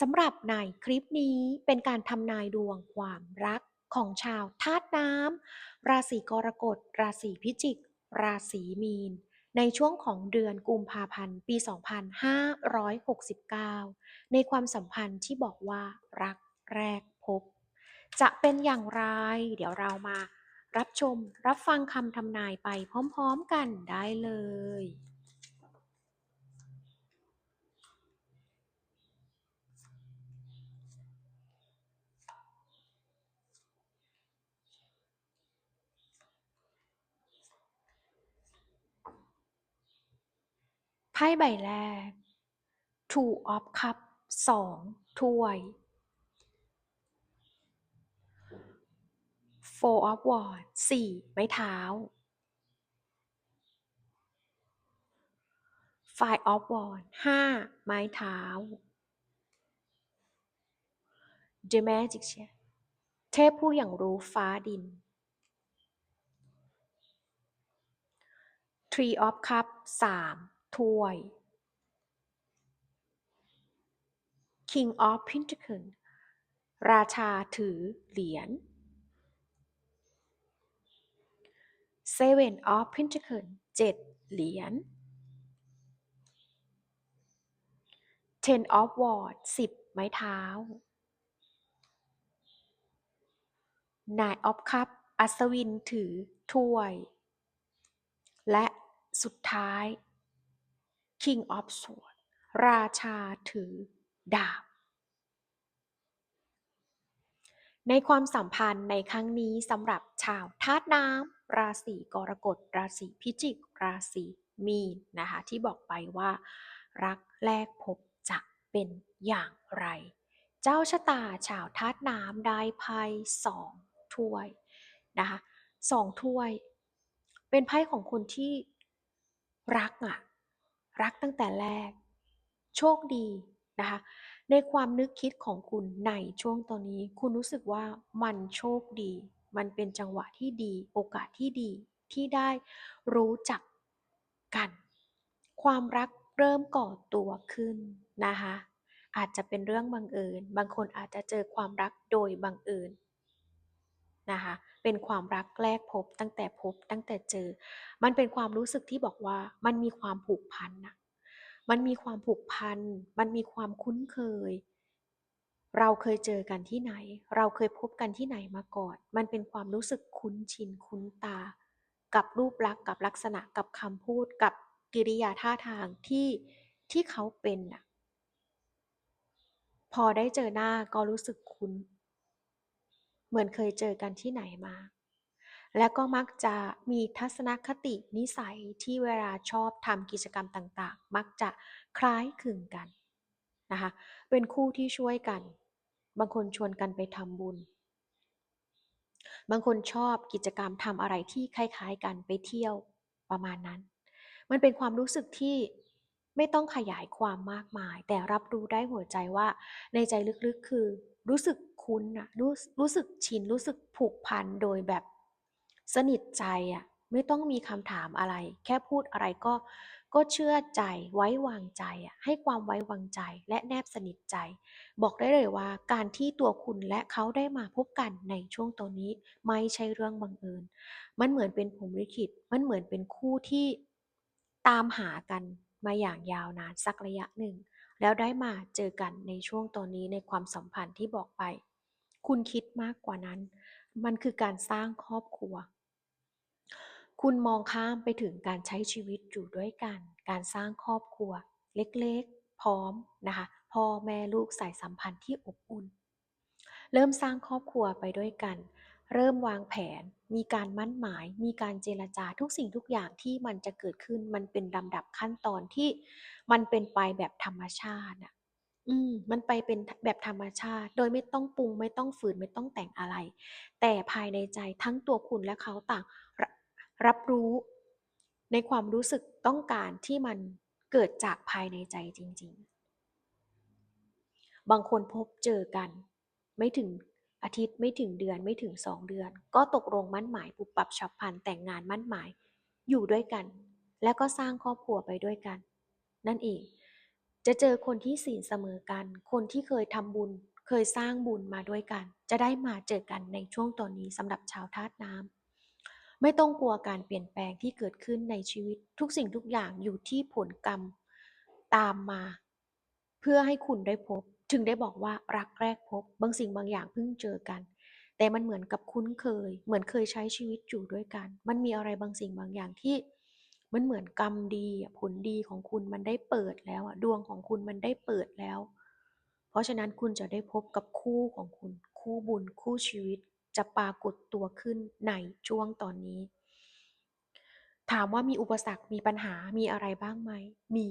สำหรับในคลิปนี้เป็นการทำนายดวงความรักของชาวธาตุน้ำราศีกรกฎ ราศีพิจิก ราศีมีน ในช่วงของเดือนกุมภาพันธ์ ปี 2569 ในความสัมพันธ์ที่บอกว่ารักแรกพบ จะเป็นอย่างไร เดี๋ยวเรามารับชมรับฟังคำทำนายไปพร้อมๆกันได้เลย ไพ่ใบแรก Two of Cup สองถ้วย Four of wand สี่ไม้เท้า Five of wand ห้าไม้เท้า The Magician เทพผู้อย่างรู้ฟ้าดิน Three of Cup สาม ถ้วย King of Pentacles ราชาถือเหรียญ Seven of Pentacles เจ็ดเหรียญ Ten of Wands สิบไม้เท้า Nine of Cups อัศวินถือถ้วย และสุดท้าย King of Sword ราชาถือดาบ ในความสัมพันธ์ในครั้งนี้สำหรับชาวธาตุน้ำราศีกรกฎ ราศีพิจิก ราศีมีนนะคะที่บอกไปว่า รักแรกพบจะเป็นอย่างไร เจ้าชะตาชาวธาตุน้ำได้ไพ่สองถ้วยนะคะสองถ้วย เป็นไพ่ของคนที่รักอะ รักตั้งแต่แรก โชคดีนะคะ ในความนึกคิดของคุณในช่วงตอนนี้ คุณรู้สึกว่ามันโชคดี มันเป็นจังหวะที่ดี โอกาสที่ดีที่ได้รู้จักกัน ความรักเริ่มก่อตัวขึ้นนะคะอาจจะเป็นเรื่องบังเอิญ บางคนอาจจะเจอความรักโดยบังเอิญ นะคะ เป็นความรักแรกพบตั้งแต่พบตั้งแต่เจอ มันเป็นความรู้สึกที่บอกว่ามันมีความผูกพันนะมันมีความผูกพัน มันมีความคุ้นเคย เราเคยเจอกันที่ไหน เราเคยพบกันที่ไหนมาก่อน มันเป็นความรู้สึกคุ้นชินคุ้นตา กับรูปลักษณ์กับลักษณะกับคำพูดกับกิริยาท่าทางที่ที่เขาเป็นน่ะพอได้เจอหน้าก็รู้สึกคุ้น เหมือนเคยเจอกันที่ไหนมา และก็มักจะมีทัศนคตินิสัยที่เวลาชอบทำกิจกรรมต่างๆ มักจะคล้ายคลึงกันนะคะเป็นคู่ที่ช่วยกัน บางคนชวนกันไปทำบุญ บางคนชอบกิจกรรมทำอะไรที่คล้ายๆกันไปเที่ยวประมาณนั้น มันเป็นความรู้สึกที่ไม่ต้องขยายความมากมาย แต่รับรู้ได้หัวใจว่าในใจลึกๆคือรู้สึก คุ้นนะรู้รู้สึกชินรู้สึกผูกพันโดยแบบสนิทใจอะไม่ต้องมีคำถามอะไร แค่พูดอะไรก็ก็เชื่อใจไว้วางใจอะให้ความไว้วางใจและแนบสนิทใจ บอกได้เลยว่าการที่ตัวคุณและเขาได้มาพบกันในช่วงตอนนี้ ไม่ใช่เรื่องบังเอิญ มันเหมือนเป็นผมลิขิตมันเหมือนเป็นคู่ที่ตามหากันมาอย่างยาวนานสักระยะหนึ่งแล้วได้มาเจอกันในช่วงตอนนี้ในความสัมพันธ์ที่บอกไป คุณคิดมากกว่านั้น มันคือการสร้างครอบครัว คุณมองข้ามไปถึงการใช้ชีวิตอยู่ด้วยกัน การสร้างครอบครัว เล็กๆ พร้อมนะคะ พ่อแม่ลูกสายสัมพันธ์ที่อบอุ่น เริ่มสร้างครอบครัวไปด้วยกัน เริ่มวางแผน มีการมั่นหมาย มีการเจรจาทุกสิ่งทุกอย่างที่มันจะเกิดขึ้น มันเป็นลำดับขั้นตอนที่มันเป็นไปแบบธรรมชาติอะ อืม มันไปเป็นแบบธรรมชาติ โดยไม่ต้องปรุง ไม่ต้องฝืน ไม่ต้องแต่งอะไร แต่ภายในใจทั้งตัวคุณและเขาต่างรรับรู้ในความรู้สึกต้องการที่มันเกิดจากภายในใจจริง ๆ บางคนพบเจอกัน ไม่ถึงอาทิตย์ไม่ถึงเดือนไม่ถึง2เดือน ก็ตกลงมั่นหมายปุบปับฉับพลันแต่งงานมั่นหมายอยู่ด้วยกัน แล้วก็สร้างครอบครัวไปด้วยกัน นั่นเอง จะเจอคนที่ศีลเสมอกัน คนที่เคยทำบุญ เคยสร้างบุญมาด้วยกัน จะได้มาเจอกันในช่วงตอนนี้สำหรับชาวธาตุน้ำไม่ต้องกลัวการเปลี่ยนแปลงที่เกิดขึ้นในชีวิต ทุกสิ่งทุกอย่างอยู่ที่ผลกรรมตามมา เพื่อให้คุณได้พบ ถึงได้บอกว่ารักแรกพบ บางสิ่งบางอย่างเพิ่งเจอกัน แต่มันเหมือนกับคุ้นเคย เหมือนเคยใช้ชีวิตอยู่ด้วยกัน มันมีอะไรบางสิ่งบางอย่างที่ มันเหมือนกรรมดีผลดีของคุณมันได้เปิดแล้วดวงของคุณมันได้เปิดแล้ว เพราะฉะนั้นคุณจะได้พบกับคู่ของคุณ คู่บุญคู่ชีวิตจะปรากฏตัวขึ้นในช่วงตอนนี้ ถามว่ามีอุปสรรคมีปัญหามีอะไรบ้างไหมมี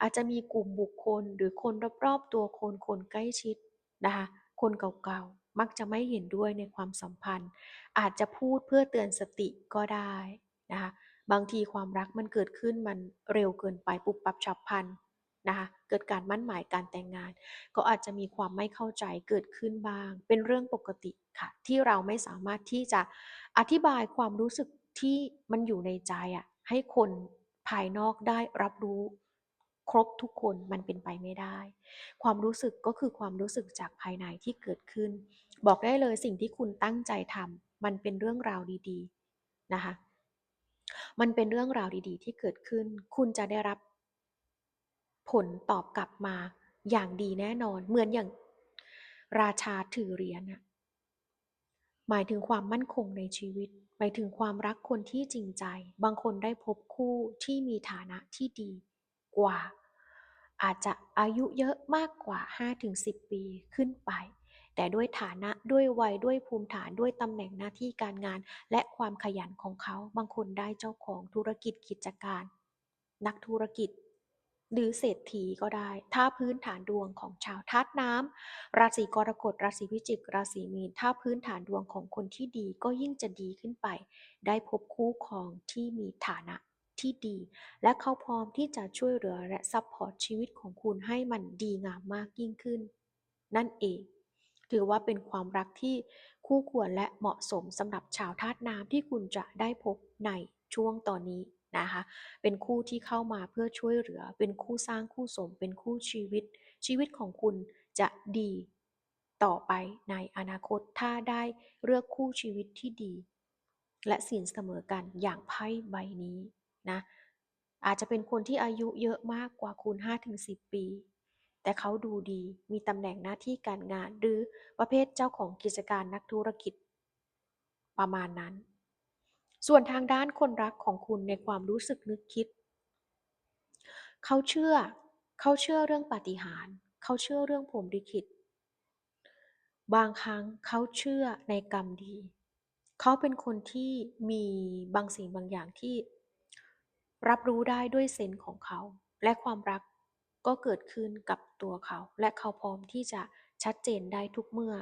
อาจจะมีกลุ่มบุคคลหรือคนรอบๆตัวคนคนใกล้ชิดนะคะคนเก่าๆมักจะไม่เห็นด้วยในความสัมพันธ์ อาจจะพูดเพื่อเตือนสติก็ได้นะคะ บางทีความรักมันเกิดขึ้นมันเร็วเกินไปปุบปับฉับพลันนะคะเกิดการมั่นหมายการแต่งงาน ก็อาจจะมีความไม่เข้าใจเกิดขึ้นบ้าง เป็นเรื่องปกติค่ะ ที่เราไม่สามารถที่จะอธิบายความรู้สึกที่มันอยู่ในใจอะให้คนภายนอกได้รับรู้ครบทุกคนมันเป็นไปไม่ได้ ความรู้สึกก็คือความรู้สึกจากภายในที่เกิดขึ้น บอกได้เลยสิ่งที่คุณตั้งใจทำมันเป็นเรื่องราวดี ๆ นะคะ มันเป็นเรื่องราวดีๆ ที่เกิดขึ้น คุณจะได้รับผลตอบกลับมาอย่างดีแน่นอน เหมือนอย่างราชาถือเหรียญน่ะหมายถึงความมั่นคงในชีวิต หมายถึงความรักคนที่จริงใจ บางคนได้พบคู่ที่มีฐานะที่ดีกว่า อาจจะอายุเยอะมากกว่า 5-10 ปีขึ้นไป แต่ด้วยฐานะด้วยวัยด้วยภูมิฐานด้วยตำแหน่งหน้าที่การงาน และความขยันของเขา บางคนได้เจ้าของธุรกิจกิจการ นักธุรกิจ หรือเศรษฐีก็ได้ ถ้าพื้นฐานดวงของชาวธาตุน้ำราศีกรกฎราศีพิจิก ราศีมีนถ้าพื้นฐานดวงของคนที่ดีก็ยิ่งจะดีขึ้นไป ได้พบคู่ครองที่มีฐานะที่ดี และเขาพร้อมที่จะช่วยเหลือและซัปพอร์ตชีวิตของคุณให้มันดีงามมากยิ่งขึ้น นั่นเอง ถือว่าเป็นความรักที่คู่ควรและเหมาะสมสำหรับชาวธาตุน้ำที่คุณจะได้พบในช่วงตอนนี้นะคะ เป็นคู่ที่เข้ามาเพื่อช่วยเหลือ เป็นคู่สร้างคู่สม เป็นคู่ชีวิต ชีวิตของคุณจะดีต่อไปในอนาคตถ้าได้เลือกคู่ชีวิตที่ดี และศีลเสมอกันอย่างไพ่ใบนี้นะอาจจะเป็นคนที่อายุเยอะมากกว่าคุณ 5-10 ปี แต่เขาดูดี มีตำแหน่งหน้าที่การงาน หรือประเภทเจ้าของกิจการนักธุรกิจ ประมาณนั้น ส่วนทางด้านคนรักของคุณในความรู้สึกนึกคิด เขาเชื่อ เขาเชื่อเรื่องปาฏิหาริย์ เขาเชื่อเรื่องพรหมลิขิต บางครั้งเขาเชื่อในกรรมดี เขาเป็นคนที่มีบางสิ่งบางอย่างที่รับรู้ได้ด้วยเซนส์ของเขา และความรัก ก็เกิดขึ้นกับตัวเขา และเขาพร้อมที่จะชัดเจนได้ทุกเมื่อ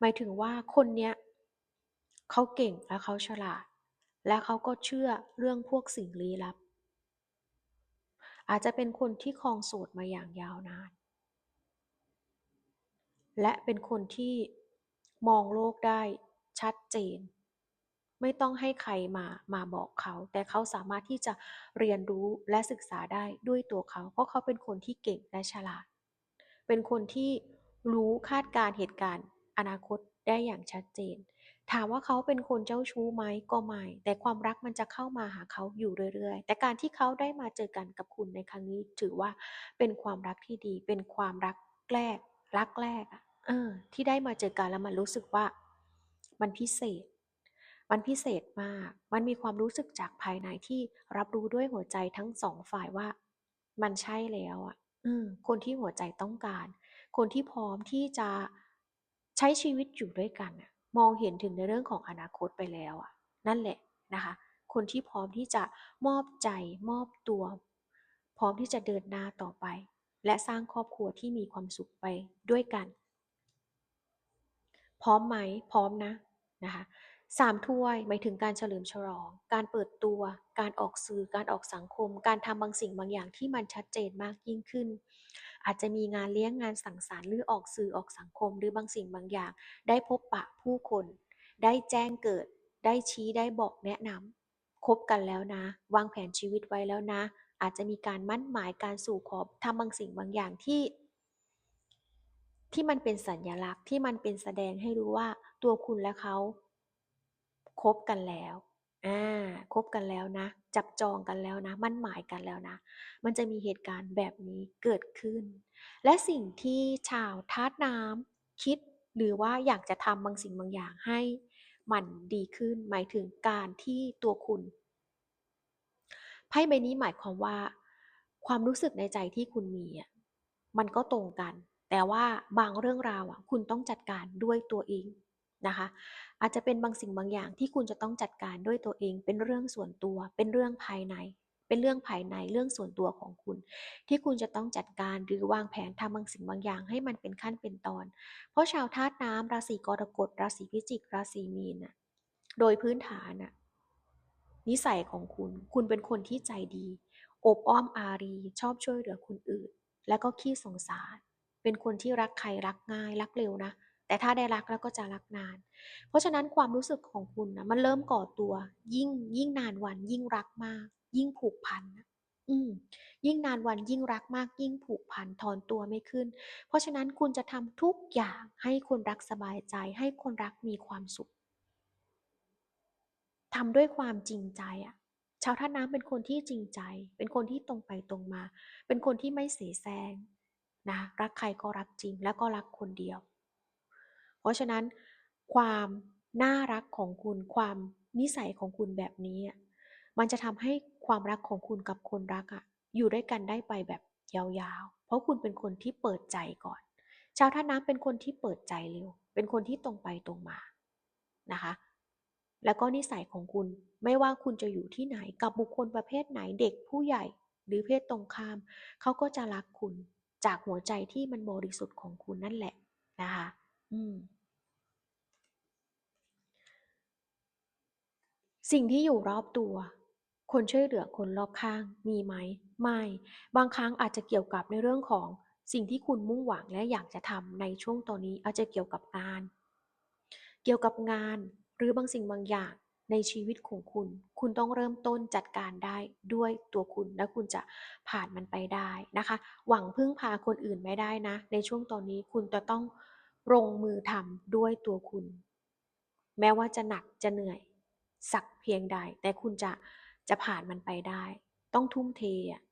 หมายถึงว่าคนเนี้ยเขาเก่งและเขาฉลาด และเขาก็เชื่อเรื่องพวกสิ่งลี้ลับ อาจจะเป็นคนที่ครองโสดมาอย่างยาวนาน และเป็นคนที่มองโลกได้ชัดเจน ไม่ต้องให้ใครมามาบอกเขา แต่เขาสามารถที่จะเรียนรู้และศึกษาได้ด้วยตัวเขา เพราะเขาเป็นคนที่เก่งและฉลาด เป็นคนที่รู้คาดการณ์เหตุการณ์ อนาคตได้อย่างชัดเจน ถามว่าเขาเป็นคนเจ้าชู้ไหมก็ไม่ แต่ความรักมันจะเข้ามาหาเขาอยู่เรื่อยๆ แต่การที่เขาได้มาเจอกันกับคุณในครั้งนี้ ถือว่าเป็นความรักที่ดี เป็นความรักแรก รักแรกอะที่ได้มาเจอกันแล้วมันรู้สึกว่า มันพิเศษ มันพิเศษมาก มันมีความรู้สึกจากภายในที่รับรู้ด้วยหัวใจทั้ง2ฝ่ายว่า มันใช่แล้วอะคนที่หัวใจต้องการ คนที่พร้อมที่จะใช้ชีวิตอยู่ด้วยกัน มองเห็นถึงในเรื่องของอนาคตไปแล้วอะ นั่นแหละนะคะ คนที่พร้อมที่จะมอบใจมอบตัว พร้อมที่จะเดินหน้าต่อไป และสร้างครอบครัวที่มีความสุขไปด้วยกัน พร้อมไหมพร้อมนะนะคะ สามถ้วยหมายถึงการเฉลิมฉลอง การเปิดตัว การออกสื่อ การออกสังคม การทำบางสิ่งบางอย่างที่มันชัดเจนมากยิ่งขึ้น อาจจะมีงานเลี้ยงงานสังสรรค์หรือออกสื่อออกสังคม หรือบางสิ่งบางอย่าง ได้พบปะผู้คน ได้แจ้งเกิด ได้ชี้ได้บอกแนะนำคบกันแล้วนะ วางแผนชีวิตไว้แล้วนะ อาจจะมีการมั่นหมายการสู่ขอทำบางสิ่งบางอย่างที่ที่มันเป็นสัญญลักษณ์ที่มันเป็นแสดงให้รู้ว่าตัวคุณและเขา บกันแล้วอ่าคบกันแล้วนะ จับจองกันแล้วนะ มั่นหมายกันแล้วนะ มันจะมีเหตุการณ์แบบนี้เกิดขึ้น และสิ่งที่ชาวธาตุน้ำคิดหรือว่าอยากจะทำบางสิ่งบางอย่างให้มันดีขึ้น หมายถึงการที่ตัวคุณไพ่ใบนี้หมายความว่า ความรู้สึกในใจที่คุณมีอะมันก็ตรงกัน แต่ว่าบางเรื่องราวอะคุณต้องจัดการด้วยตัวเอง นะคะ อาจจะเป็นบางสิ่งบางอย่างที่คุณจะต้องจัดการด้วยตัวเอง เป็นเรื่องส่วนตัว เป็นเรื่องภายใน เป็นเรื่องภายในเรื่องส่วนตัวของคุณ ที่คุณจะต้องจัดการหรือวางแผนทำบางสิ่งบางอย่างให้มันเป็นขั้นเป็นตอน เพราะชาวธาตุน้ำราศีกรกฎราศีพิจิกราศีมีนน่ะโดยพื้นฐานน่ะนิสัยของคุณ คุณเป็นคนที่ใจดี อบอ้อมอารี ชอบช่วยเหลือคนอื่น และก็ขี้สงสาร เป็นคนที่รักใครรักง่าย รักเร็วนะ แต่ถ้าได้รักแล้วก็จะรักนาน เพราะฉะนั้นความรู้สึกของคุณนะมันเริ่มก่อตัว ยิ่งยิ่งนานวันยิ่งรักมาก ยิ่งผูกพันนะอืมยิ่งนานวันยิ่งรักมากยิ่งผูกพันถอนตัวไม่ขึ้น เพราะฉะนั้นคุณจะทำทุกอย่างให้คนรักสบายใจ ให้คนรักมีความสุขทำด้วยความจริงใจอะชาวท่าน้ำเป็นคนที่จริงใจ เป็นคนที่ตรงไปตรงมา เป็นคนที่ไม่เสแสร้งนะรักใครก็รักจริงแล้วก็รักคนเดียว ราะฉะนั้นความน่ารักของคุณความนิสัยของคุณแบบนี้ มันจะทำให้ความรักของคุณกับคนรักอะอยู่ด้วยกันได้ไปแบบยาวๆ เพราะคุณเป็นคนที่เปิดใจก่อน ชาวท่าน้ำเป็นคนที่เปิดใจเร็ว เป็นคนที่ตรงไปตรงมานะคะ แล้วก็นิสัยของคุณไม่ว่าคุณจะอยู่ที่ไหนกับบุคคลประเภทไหนเด็กผู้ใหญ่หรือเพศตรงข้าม เขาก็จะรักคุณจากหัวใจที่มันบริสุทธิ์ของคุณนั่นแหละนะคะ อืม สิ่งที่อยู่รอบตัว คนช่วยเหลือคนรอบข้างมีไหม ไม่ บางครั้งอาจจะเกี่ยวกับในเรื่องของสิ่งที่คุณมุ่งหวังและอยากจะทำในช่วงตอนนี้อาจจะเกี่ยวกับงาน เกี่ยวกับงานหรือบางสิ่งบางอย่างในชีวิตของคุณ คุณต้องเริ่มต้นจัดการได้ด้วยตัวคุณ และคุณจะผ่านมันไปได้นะคะ หวังพึ่งพาคนอื่นไม่ได้นะ ในช่วงตอนนี้คุณจะต้องลงมือทำด้วยตัวคุณ แม้ว่าจะหนักจะเหนื่อย สักเพียงใด แต่คุณจะจะผ่านมันไปได้ ต้องทุ่มเทอะ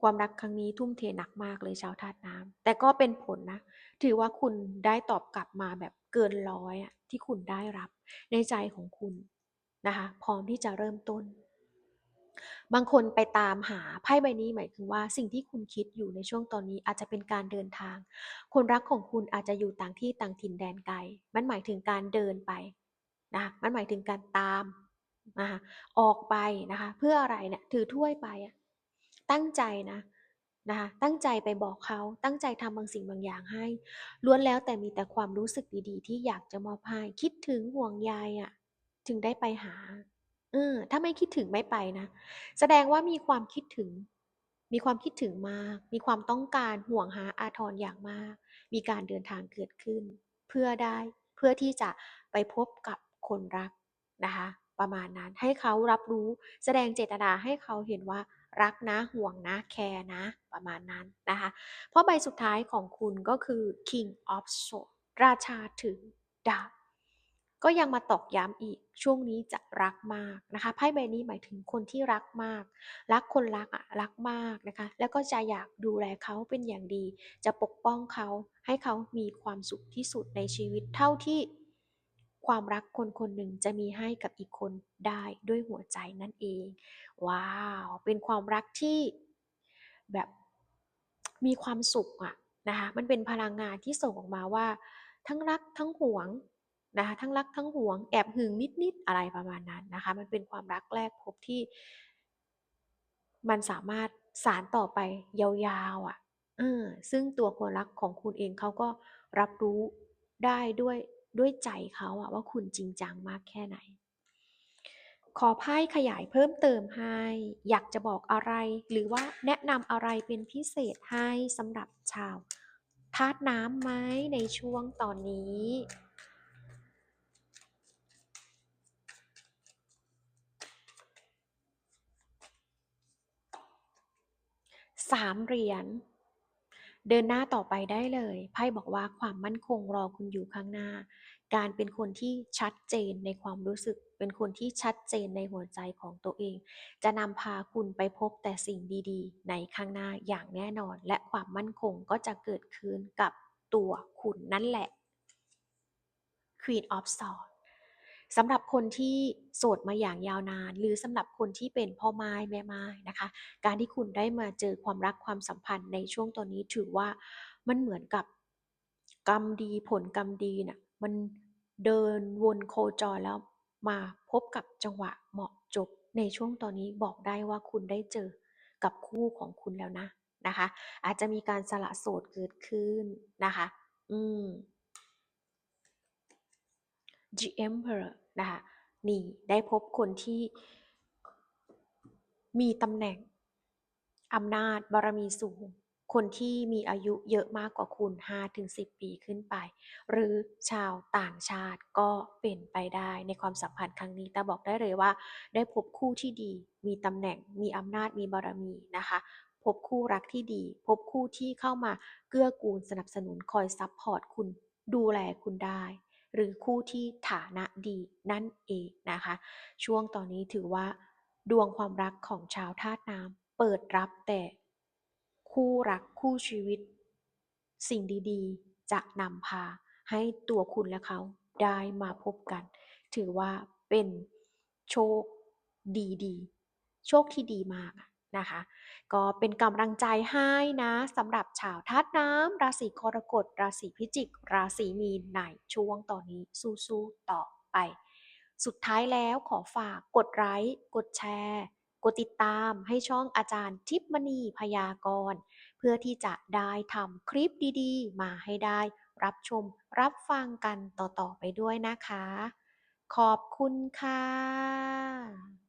ความรักครั้งนี้ทุ่มเทหนักมากเลยชาวธาตุน้ำแต่ก็เป็นผลนะ ถือว่าคุณได้ตอบกลับมาแบบเกินร้อยอะที่คุณได้รับในใจของคุณนะคะพร้อมที่จะเริ่มต้น บางคนไปตามหาไพ่ใบนี้หมายถึงว่า สิ่งที่คุณคิดอยู่ในช่วงตอนนี้อาจจะเป็นการเดินทาง คนรักของคุณอาจจะอยู่ต่างที่ต่างถิ่นแดนไกล มันหมายถึงการเดินไป นะมันหมายถึงการตามนะคะออกไปนะคะ เพื่ออะไรเนี่ยถือถ้วยไปตั้งใจนะนะคะตั้งใจไปบอกเขาตั้งใจทำบางสิ่งบางอย่างให้ ล้วนแล้วแต่มีแต่ความรู้สึกดีๆ ที่อยากจะมอบให้คิดถึงห่วงใยอะ ถึงได้ไปหาเออถ้าไม่คิดถึงไม่ไปนะ แสดงว่ามีความคิดถึง มีความคิดถึงมาก มีความต้องการห่วงหาอาทรอย่างมาก มีการเดินทางเกิดขึ้น เพื่อได้เพื่อที่จะไปพบกับ คนรักนะคะ ประมาณนั้นให้เขารับรู้แสดงเจตนาให้เขาเห็นว่ารักนะห่วงนะแคร์นะ ประมาณนั้นนะคะ เพราะใบสุดท้ายของคุณก็คือ King of Swords ราชาถึงดาบก็ยังมาตอกย้ำอีกช่วงนี้จะรักมากนะคะไพ่ใบนี้หมายถึงคนที่รักมาก รักคนรักอะรักมากนะคะ แล้วก็จะอยากดูแลเขาเป็นอย่างดี จะปกป้องเขาให้เขามีความสุขที่สุดในชีวิตเท่าที่ ความรักคนคนหนึ่งจะมีให้กับอีกคนได้ด้วยหัวใจนั่นเอง ว้าว เป็นความรักที่แบบมีความสุขอะนะคะมันเป็นพลังงานที่ส่งออกมาว่า ทั้งรักทั้งหวงนะคะทั้งรักทั้งหวงแอบหึงนิดๆอะไรประมาณนั้นนะคะ มันเป็นความรักแรกพบที่ มันสามารถสารต่อไปยาวๆอะ่ะซึ่งตัวคนรักของคุณเองเขาก็รับรู้ได้ด้วย ด้วยใจเขาอะว่าคุณจริงจังมากแค่ไหน ขอไพ่ขยายเพิ่มเติมให้ อยากจะบอกอะไร หรือว่าแนะนำอะไรเป็นพิเศษให้สำหรับชาวธาตุน้ำไหมในช่วงตอนนี้สามเหรียญ เดินหน้าต่อไปได้เลย ไพ่บอกว่าความมั่นคงรอคุณอยู่ข้างหน้า การเป็นคนที่ชัดเจนในความรู้สึก เป็นคนที่ชัดเจนในหัวใจของตัวเอง จะนำพาคุณไปพบแต่สิ่งดีๆ ในข้างหน้าอย่างแน่นอน และความมั่นคงก็จะเกิดขึ้นกับตัวคุณนั่นแหละ Queen of Swords สำหรับคนที่โสดมาอย่างยาวนาน หรือสำหรับคนที่เป็นพ่อไม้แม่ไม้นะคะ การที่คุณได้มาเจอความรักความสัมพันธ์ในช่วงตอนนี้ถือว่ามันเหมือนกับกรรมดีผลกรรมดีน่ะมันเดินวนโคจรแล้วมาพบกับจังหวะเหมาะจบในช่วงตอนนี้บอกได้ว่าคุณได้เจอกับคู่ของคุณแล้วนะนะคะ อาจจะมีการสละโสดเกิดขึ้นนะคะ อืม The Emperor นะคะนี่ได้พบคนที่มีตำแหน่งอำนาจบารมีสูง คนที่มีอายุเยอะมากกว่าคุณ 5-10 ปีขึ้นไป หรือชาวต่างชาติก็เป็นไปได้ในความสัมพันธ์ครั้งนี้แต่บอกได้เลยว่า ได้พบคู่ที่ดี มีตำแหน่ง มีอำนาจ มีบารมีนะคะ พบคู่รักที่ดี พบคู่ที่เข้ามาเกื้อกูลสนับสนุนคอยซัพพอร์ตคุณ ดูแลคุณได้ หรือคู่ที่ฐานะดีนั่นเองนะคะ ช่วงตอนนี้ถือว่า ดวงความรักของชาวธาตุน้ำเปิดรับแต่คู่รักคู่ชีวิต สิ่งดีๆ จะนำพาให้ตัวคุณและเขาได้มาพบกัน ถือว่าเป็นโชคดีๆ โชคที่ดีมาก นะคะ ก็เป็นกำลังใจให้นะสำหรับชาวธาตุน้ำราศีกรกฎ ราศีพิจิก ราศีมีนในช่วงตอนนี้สู้ๆต่อไป สุดท้ายแล้วขอฝากกดไลค์กดแชร์กดติดตามให้ช่องอาจารย์ทิพมณีพยากร เพื่อที่จะได้ทำคลิปดีๆ มาให้ได้ รับชมรับฟังกันต่อๆไปด้วยนะคะ ขอบคุณค่ะ